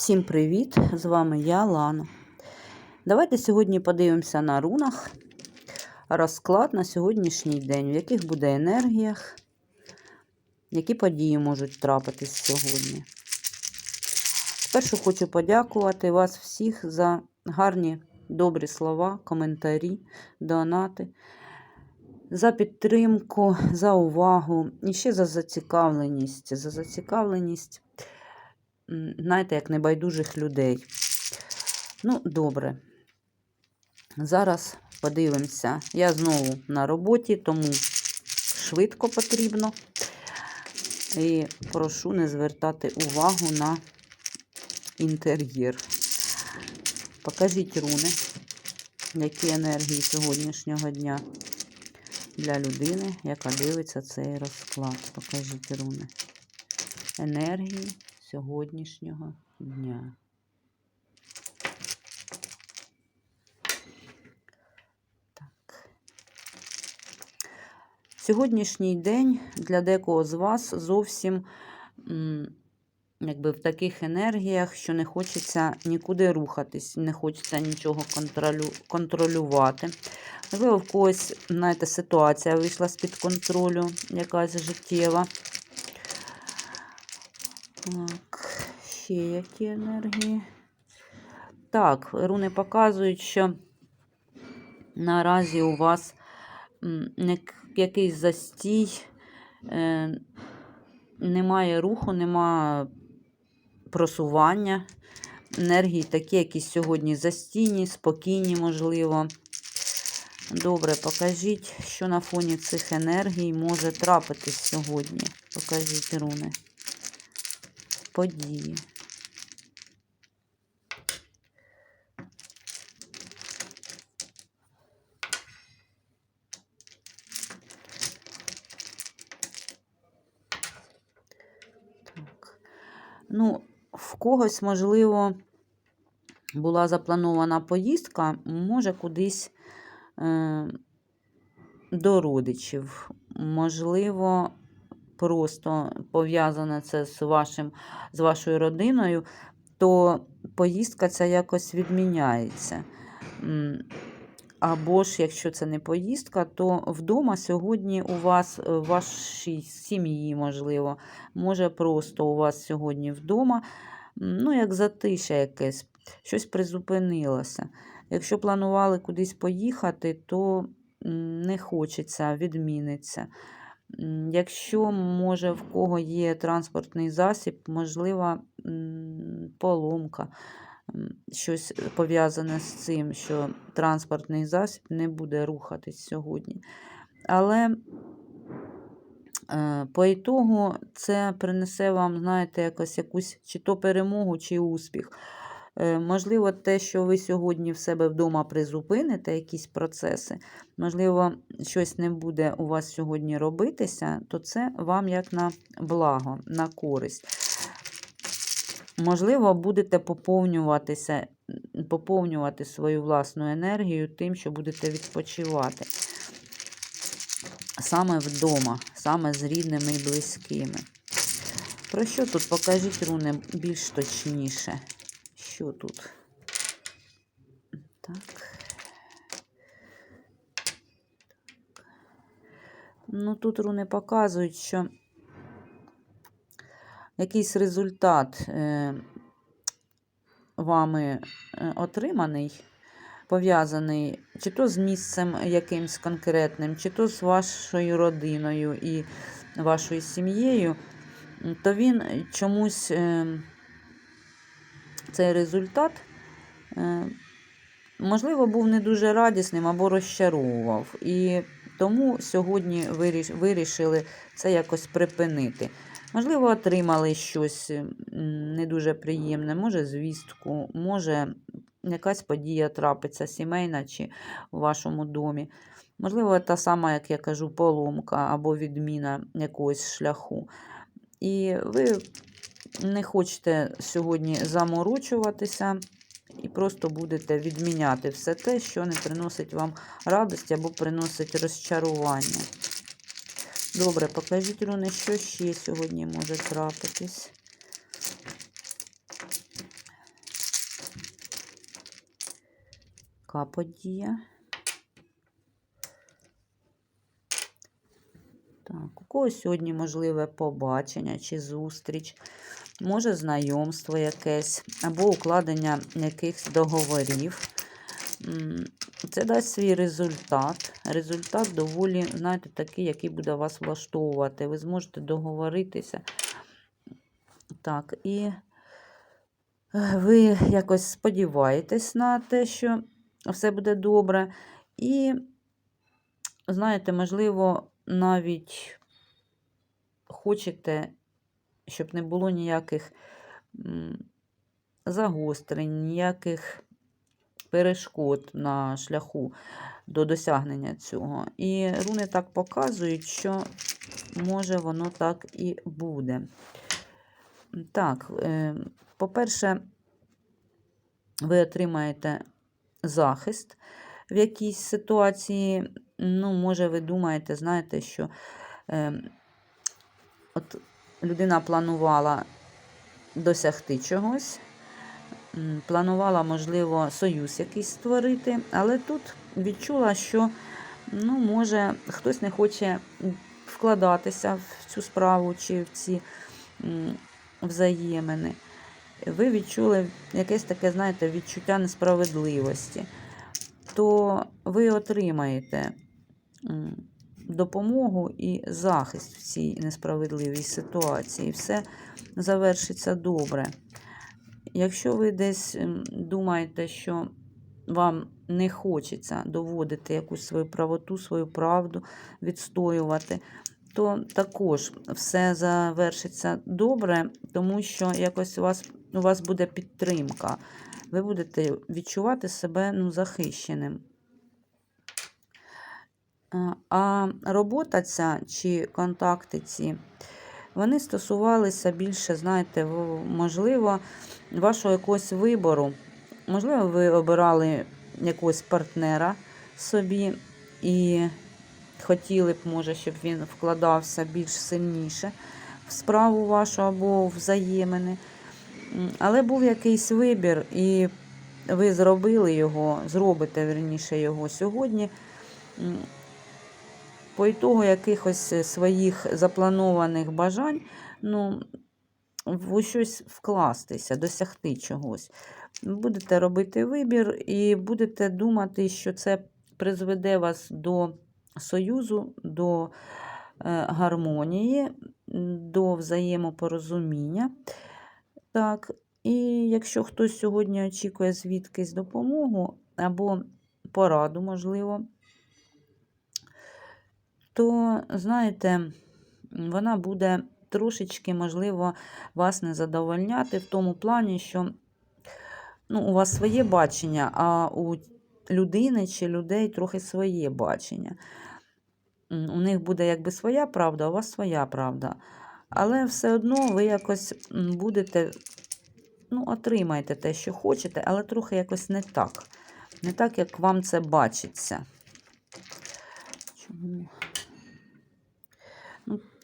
Всім привіт! З вами я, Лана. Давайте сьогодні подивимося на рунах розклад на сьогоднішній день, в яких буде енергіях, які події можуть трапитись сьогодні. Спершу хочу подякувати вас всіх за гарні добрі слова, коментарі, донати, за підтримку, за увагу і ще за зацікавленість. За зацікавленість знаєте, як небайдужих людей. Ну, добре. Зараз подивимося. Я знову на роботі, тому швидко потрібно. І прошу не звертати увагу на інтер'єр. Покажіть руни, які енергії сьогоднішнього дня для людини, яка дивиться цей розклад. Покажіть руни. Енергії сьогоднішнього дня. Сьогоднішній день для декого з вас зовсім якби в таких енергіях, що не хочеться нікуди рухатись, не хочеться нічого контролю, контролювати. Можливо, в когось, знаєте, ситуація вийшла з-під контролю, якась життєва. Так, ще які енергії. Так, руни показують, що наразі у вас якийсь застій, е, немає руху, немає просування. Енергії такі, які сьогодні застійні, спокійні, можливо. Добре, покажіть, що на фоні цих енергій може трапитись сьогодні. Покажіть руни. Події. Так. Ну, в когось, можливо, була запланована поїздка, може, кудись е, до родичів. Можливо, просто пов'язане це з, вашим, з вашою родиною, то поїздка ця якось відміняється. Або ж, якщо це не поїздка, то вдома сьогодні у вас, е, в вашій сім'ї, можливо, може просто у вас сьогодні вдома, ну, як затиша якесь, щось призупинилося. Якщо планували кудись поїхати, то не хочеться, відміниться. Якщо, може, в кого є транспортний засіб, можлива поломка, щось пов'язане з цим, що транспортний засіб не буде рухатись сьогодні. Але е, по ітогу це принесе вам, знаєте, якось якусь чи то перемогу, чи успіх. Е, Можливо, те, що ви сьогодні в себе вдома призупините якісь процеси, можливо, щось не буде у вас сьогодні робитися, то це вам як на благо, на користь. Можливо, будете поповнюватися, поповнювати свою власну енергію тим, що будете відпочивати. Саме вдома, саме з рідними і близькими. Про що тут покажіть руни більш точніше? Що тут? Так. Ну, тут руни показують, що якийсь результат е, вами е, отриманий, пов'язаний чи то з місцем якимсь конкретним, чи то з вашою родиною і вашою сім'єю, то він чомусь е, цей результат, е, можливо, був не дуже радісним або розчаровував. І тому сьогодні вирішили це якось припинити. Можливо, отримали щось не дуже приємне, може звістку, може якась подія трапиться сімейна чи у вашому домі. Можливо, та сама, як я кажу, поломка або відміна якогось шляху. І ви не хочете сьогодні заморочуватися і просто будете відміняти все те, що не приносить вам радості або приносить розчарування. Добре, покажіть, руни, що ще сьогодні може трапитись. Яка подія. Так, у когось сьогодні можливе побачення чи зустріч може знайомство якесь, або укладення якихось договорів. Це дасть свій результат. Результат доволі, знаєте, такий, який буде вас влаштовувати. Ви зможете договоритися. Так, і е, ви якось сподіваєтесь на те, що все буде добре. І, знаєте, можливо, навіть хочете, щоб не було ніяких загострень, ніяких перешкод на шляху до досягнення цього. І руни так показують, що може воно так і буде. Так, е, по-перше, ви отримаєте захист в якійсь ситуації. Ну, може, ви думаєте, знаєте, що е, от людина планувала досягти чогось, планувала, можливо, союз якийсь створити, але тут відчула, що ну, може, хтось не хоче вкладатися в цю справу чи в ці взаємини. Ви відчули якесь таке, знаєте, відчуття несправедливості, то ви отримаєте допомогу і захист в цій несправедливій ситуації. Все завершиться добре. Якщо ви десь думаєте, що вам не хочеться доводити якусь свою правоту, свою правду, відстоювати, то також все завершиться добре, тому що якось у вас, у вас буде підтримка. Ви будете відчувати себе ну, захищеним. А- А робота ця чи контакти ці, вони стосувалися більше, знаєте, можливо, вашого якогось вибору. Можливо, ви обирали якогось партнера собі і хотіли б, може, щоб він вкладався більш сильніше в справу вашу або взаємини. Але був якийсь вибір, і ви зробили його, зробите верніше його сьогодні. По ітогу якихось е, своїх запланованих бажань, ну, в щось вкластися, досягти чогось. Будете робити вибір і будете думати, що це призведе вас до союзу, до е, гармонії, до взаємопорозуміння. Так, і якщо хтось сьогодні очікує звідкись допомогу або пораду, можливо, то, знаєте, вона буде трошечки, можливо, вас не задовольняти в тому плані, що ну, у вас своє бачення, а у людини чи людей трохи своє бачення. У них буде якби своя правда, у вас своя правда. Але все одно ви якось будете, ну, отримаєте те, що хочете, але трохи якось не так. Не так, як вам це бачиться. Чому?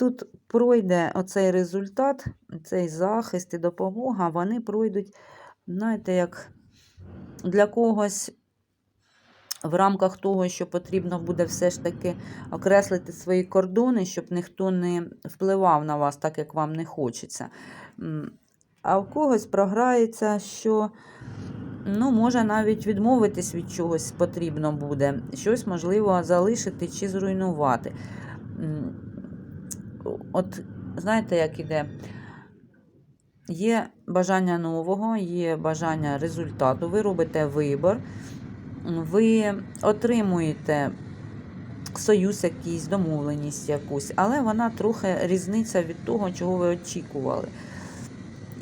Тут пройде оцей результат, цей захист і допомога, вони пройдуть, знаєте, як для когось в рамках того, що потрібно буде все ж таки окреслити свої кордони, щоб ніхто не впливав на вас так, як вам не хочеться. А в когось програється, що ну, може навіть відмовитись від чогось потрібно буде, щось можливо залишити чи зруйнувати. От знаєте, як іде? Є бажання нового, є бажання результату. Ви робите вибір, ви отримуєте союз якийсь, домовленість якусь, але вона трохи різниця від того, чого ви очікували.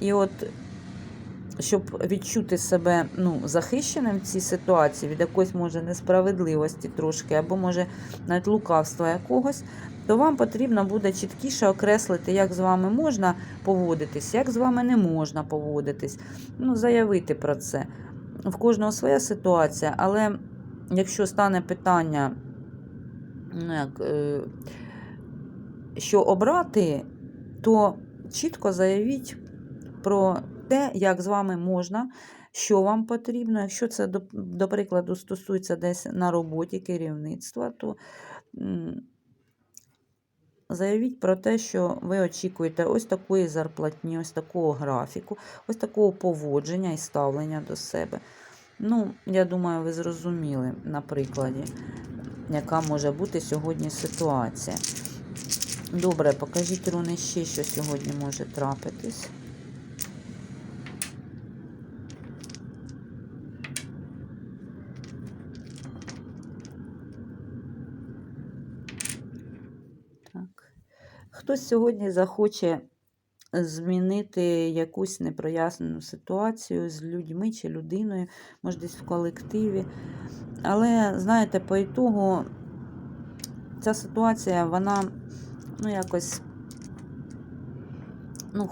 І от, щоб відчути себе ну, захищеним в цій ситуації, від якоїсь може несправедливості трошки, або може навіть лукавства якогось, то вам потрібно буде чіткіше окреслити, як з вами можна поводитись, як з вами не можна поводитись. Ну, заявити про це. В кожного своя ситуація, але якщо стане питання, ну, як, е, що обрати, то чітко заявіть про те, як з вами можна, що вам потрібно. Якщо це, до, прикладу, стосується десь на роботі керівництва, то заявіть про те, що ви очікуєте ось такої зарплатні, ось такого графіку, ось такого поводження і ставлення до себе. Ну, я думаю, ви зрозуміли на прикладі, яка може бути сьогодні ситуація. Добре, покажіть руни ще, що сьогодні може трапитись. Так. Хтось сьогодні захоче змінити якусь непрояснену ситуацію з людьми чи людиною, може десь в колективі. Але, знаєте, по ітогу ця ситуація, вона ну, якось ну,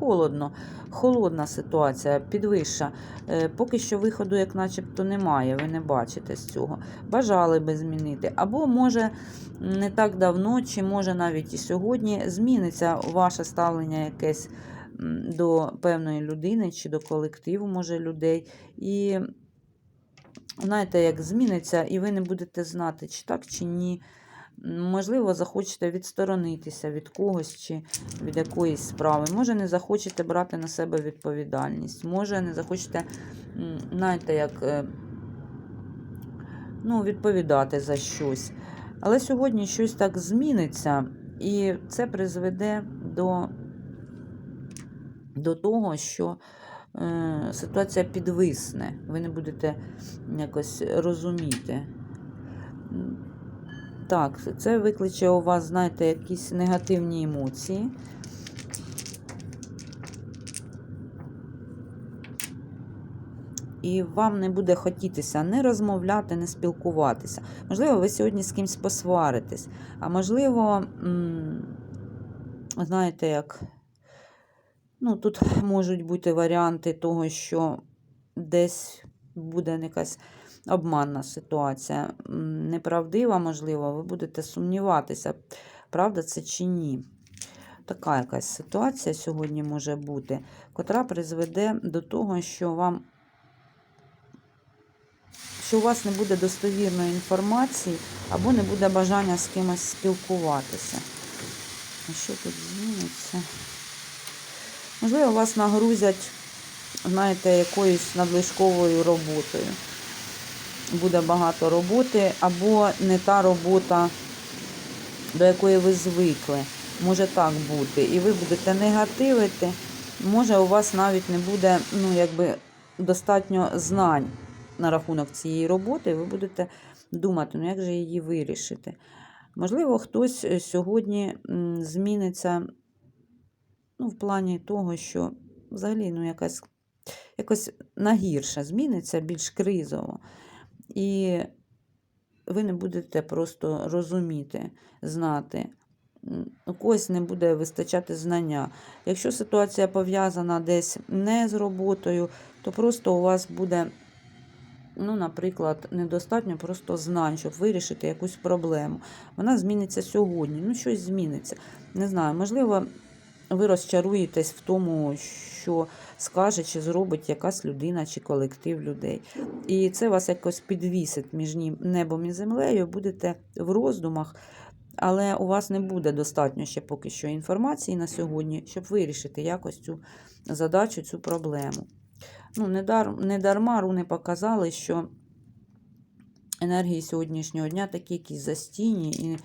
холодно, холодна ситуація, підвища. Е, Поки що виходу, як начебто, немає, ви не бачите з цього. Бажали би змінити. Або, може, не так давно, чи може навіть і сьогодні зміниться ваше ставлення якесь до певної людини чи до колективу, може, людей. І знаєте, як зміниться, і ви не будете знати, чи так, чи ні. Можливо, захочете відсторонитися від когось чи від якоїсь справи. Може, не захочете брати на себе відповідальність. Може, не захочете, знаєте, як е, ну, відповідати за щось. Але сьогодні щось так зміниться, і це призведе до, до того, що е, ситуація підвисне. Ви не будете якось розуміти. Так, це викличе у вас, знаєте, якісь негативні емоції. І вам не буде хотітися не розмовляти, не спілкуватися. Можливо, ви сьогодні з кимось посваритесь. А можливо, знаєте, як. Ну, тут можуть бути варіанти того, що десь буде якась обманна ситуація, неправдива, можливо, ви будете сумніватися, правда це чи ні. Така якась ситуація сьогодні може бути, котра призведе до того, що вам що у вас не буде достовірної інформації або не буде бажання з кимось спілкуватися. А що тут зміниться? Можливо, вас нагрузять, знаєте, якоюсь надлишковою роботою. Буде багато роботи, або не та робота, до якої ви звикли. Може так бути. І ви будете негативити. Може, у вас навіть не буде ну, якби, достатньо знань на рахунок цієї роботи, і ви будете думати, ну як же її вирішити. Можливо, хтось сьогодні зміниться ну, в плані того, що взагалі ну, якась, якось нагірше зміниться, більш кризово. І ви не будете просто розуміти, знати. У когось не буде вистачати знання. Якщо ситуація пов'язана десь не з роботою, то просто у вас буде, ну, наприклад, недостатньо просто знань, щоб вирішити якусь проблему. Вона зміниться сьогодні. Ну, щось зміниться. Не знаю, можливо, ви розчаруєтесь в тому, що скаже чи зробить якась людина чи колектив людей. І це вас якось підвісить між небом і землею, будете в роздумах, але у вас не буде достатньо ще поки що інформації на сьогодні, щоб вирішити якось цю задачу, цю проблему. Ну, не, руни показали, що енергії сьогоднішнього дня такі якісь застійні і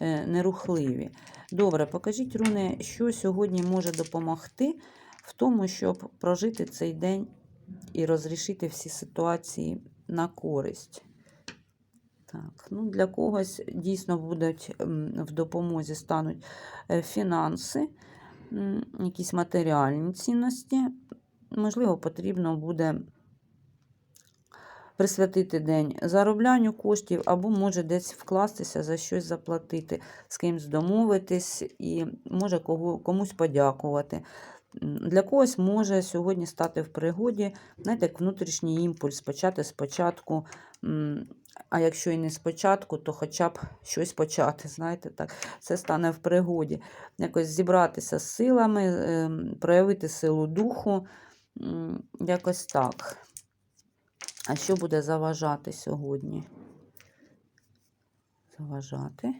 е, нерухливі. Добре, покажіть, руни, що сьогодні може допомогти в тому, щоб прожити цей день і розрішити всі ситуації на користь. Так, ну Для когось дійсно будуть в допомозі стануть е, фінанси, якісь матеріальні цінності. Можливо, потрібно буде присвятити день зароблянню коштів, або може десь вкластися за щось заплатити, з кимось домовитись і може кого, комусь подякувати. Для когось може сьогодні стати в пригоді, знаєте, як внутрішній імпульс, почати спочатку. А якщо і не спочатку, то хоча б щось почати. Знаєте, так, це стане в пригоді. Якось зібратися з силами, ем, проявити силу духу Якось так. А що буде заважати сьогодні? Заважати.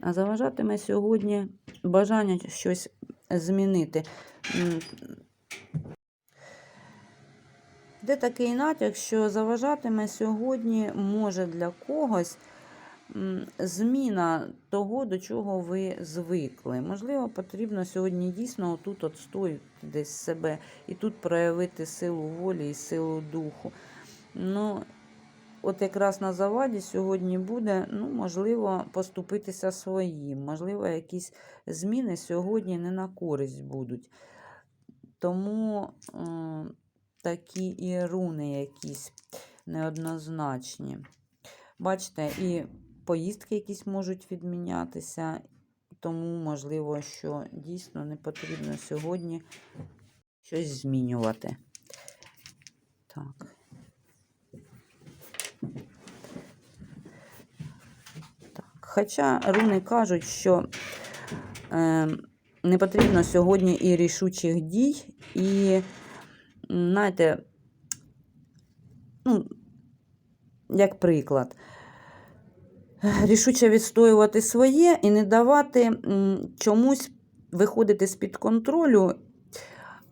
А заважатиме сьогодні бажання щось змінити. Де такий натяк, що заважатиме сьогодні може для когось зміна того, до чого ви звикли. Можливо, потрібно сьогодні дійсно отут отстоїти десь себе і тут проявити силу волі і силу духу. Ну, от якраз на заваді сьогодні буде, ну, можливо, поступитися своїм. Можливо, якісь зміни сьогодні не на користь будуть. Тому е, такі і руни якісь неоднозначні. Бачите, і поїздки якісь можуть відмінятися, тому можливо, що дійсно не потрібно сьогодні щось змінювати. Так. Так. Хоча руни кажуть, що е, не потрібно сьогодні і рішучих дій, і, знаєте, ну, як приклад, рішуче відстоювати своє і не давати чомусь виходити з-під контролю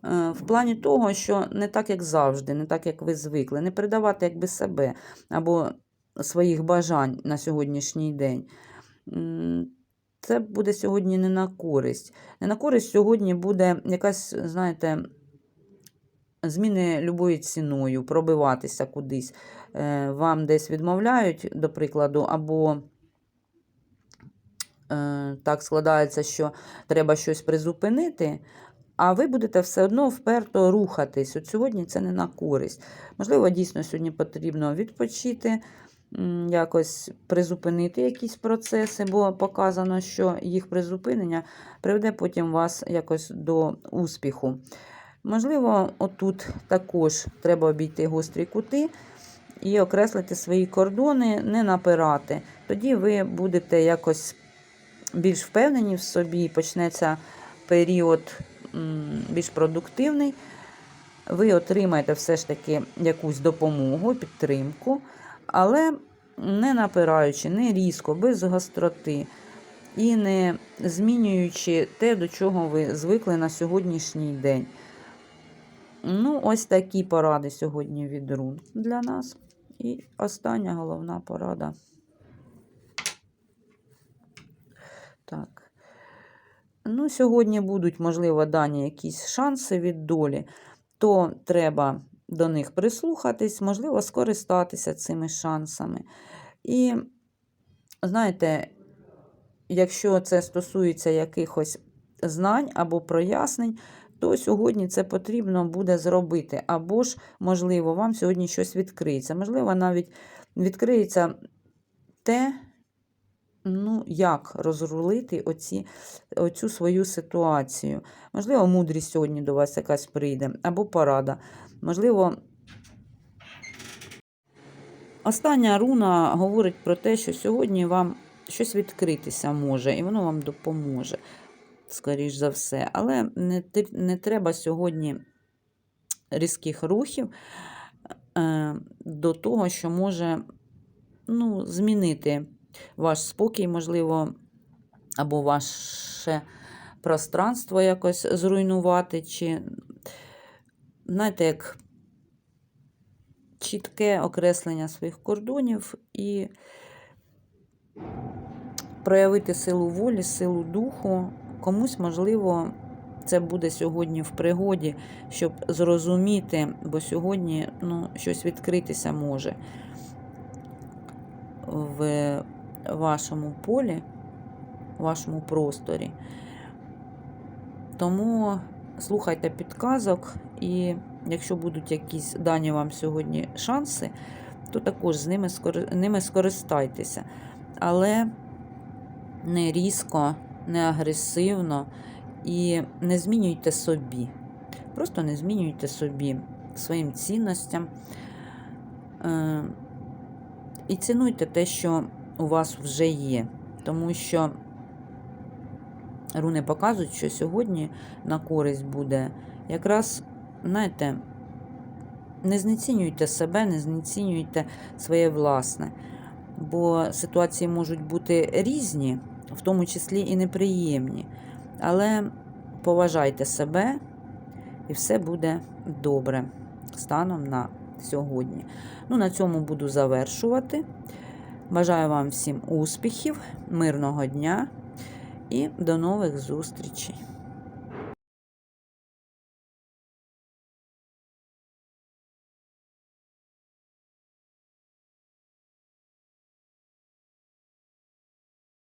е, в плані того, що не так, як завжди, не так, як ви звикли, не передавати якби себе або своїх бажань на сьогоднішній день. Це буде сьогодні не на користь. Не на користь сьогодні буде якась, знаєте, зміни любою ціною, пробиватися кудись. Е, Вам десь відмовляють, до прикладу, або е, так складається, що треба щось призупинити, а ви будете все одно вперто рухатись. От сьогодні це не на користь. Можливо, дійсно сьогодні потрібно відпочити, якось призупинити якісь процеси, бо показано, що їх призупинення приведе потім вас якось до успіху. Можливо, отут також треба обійти гострі кути і окреслити свої кордони, не напирати. Тоді ви будете якось більш впевнені в собі, почнеться період більш продуктивний. Ви отримаєте все ж таки якусь допомогу, підтримку, але не напираючи, не різко, без гостроти і не змінюючи те, до чого ви звикли на сьогоднішній день. Ну, ось такі поради сьогодні від рун для нас. І остання головна порада. Так. Ну, сьогодні будуть, можливо, дані якісь шанси від долі, то треба до них прислухатись, можливо, скористатися цими шансами. І, знаєте, якщо це стосується якихось знань або прояснень, то сьогодні це потрібно буде зробити. Або ж, можливо, вам сьогодні щось відкриється. Можливо, навіть відкриється те, ну, як розрулити оці, оцю свою ситуацію. Можливо, мудрість сьогодні до вас якась прийде, або порада. Можливо, остання руна говорить про те, що сьогодні вам щось відкритися може, і воно вам допоможе скоріш за все. Але не, не треба сьогодні різких рухів е, до того, що може ну, змінити ваш спокій, можливо, або ваше пространство якось зруйнувати, чи, знаєте, як чітке окреслення своїх кордонів і проявити силу волі, силу духу. Комусь, можливо, це буде сьогодні в пригоді, щоб зрозуміти, бо сьогодні ну, щось відкритися може в вашому полі, в вашому просторі. Тому слухайте підказок, і якщо будуть якісь дані вам сьогодні шанси, то також з ними, ними скористайтеся. Але не різко, не агресивно і не змінюйте собі. Просто не змінюйте собі своїм цінностям. Е, І цінуйте те, що у вас вже є. Тому що руни показують, що сьогодні на користь буде якраз знаєте, не знецінюйте себе, не знецінюйте своє власне. Бо ситуації можуть бути різні, в тому числі і неприємні. Але поважайте себе, і все буде добре станом на сьогодні. Ну, на цьому буду завершувати. Бажаю вам всім успіхів, мирного дня і до нових зустрічей!